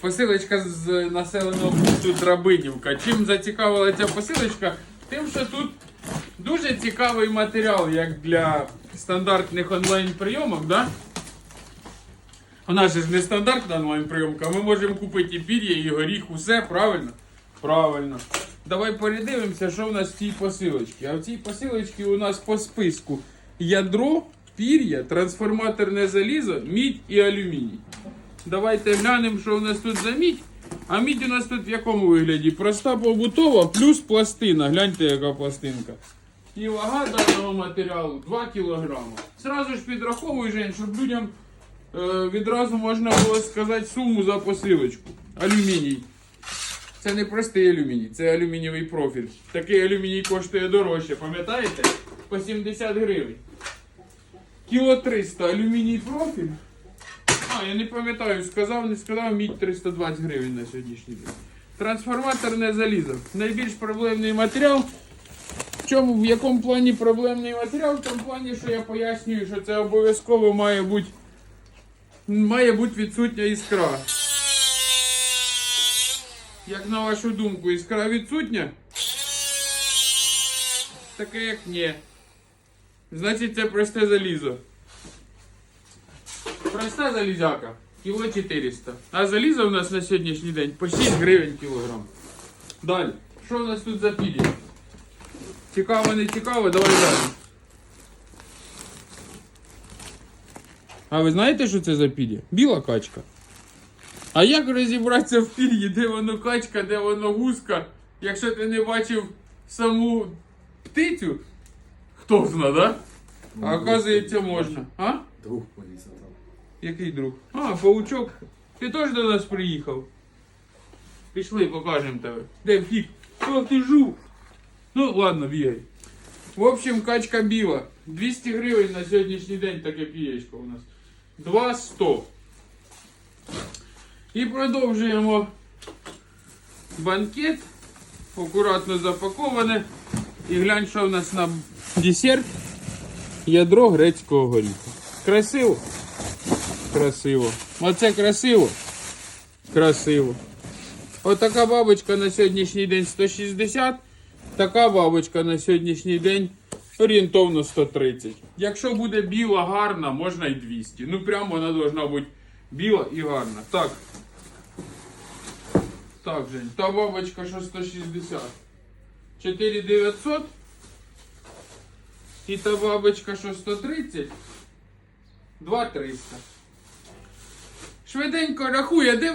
Посилочка з населеного пункту Драбинівка. Чим зацікавила ця посилочка? Тим, що тут дуже цікавий матеріал, як для стандартних онлайн-прийомок, да? У нас ж не стандартна онлайн-прийомка, ми можемо купити і пір'я, і горіх, усе, правильно? Правильно. Давай передивимося, що в нас в цій посилочці. А в цій посилочці у нас по списку ядро, пір'я, трансформаторне залізо, мідь і алюміній. Давайте глянемо, що у нас тут за мідь. А мідь у нас тут в якому вигляді? Проста побутова плюс пластина. Гляньте, яка пластинка. І вага даного матеріалу 2 кг. Сразу ж підраховую, Жень, щоб людям е, відразу можна було сказати суму за посилочку. Алюміній. Це не простий алюміній, це алюмінієвий профіль. Такий алюміній коштує дорожче, пам'ятаєте? По 70 гривень. Кіло 300 алюміній профіль. Я не пам'ятаю, сказав, не сказав, мідь 320 гривень на сьогоднішній день. Трансформаторне залізо. Найбільш проблемний матеріал. В чому, в якому плані проблемний матеріал? В тому плані, що я пояснюю, що це обов'язково має бути має бути відсутня іскра. Як на вашу думку, іскра відсутня? Таке як ні. Значить це просте залізо. Проста залізяка. Кіло 400. А залізо у нас на сьогоднішній день по 6 гривень кілограм. Далі. Що у нас тут за пілі? Цікаво, не цікаво, давай далі. А ви знаєте, що це за пілі? Біла качка. А як розібратися в пір'ї, де воно качка, де воно гуска, якщо ти не бачив саму птицю? Хто зна, да? А оказується можна. А? Повісив там. Який друг? А, паучок. Ти теж до нас приїхав. Пішли, покажемо тебе. Де втік? Ох ти жук. Ну, ладно, бігай. В общем, качка біла. 200 гривень на сьогоднішній день таке пієчко у нас. 200. І продовжуємо банкет. Акуратно запаковане. І глянь, що в нас на десерт. Ядро грецького горіха. Красиво? Красиво. Оце красиво? Красиво. Отака бабочка на сьогоднішній день 160. Така бабочка на сьогоднішній день орієнтовно 130. Якщо буде біла гарна, можна і 200. Ну прямо вона должна бути біла і гарна. Так. Так, Жень, та бабочка, що 160. 4900. І та бабочка, що 130. 2300. Швиденько рахує, де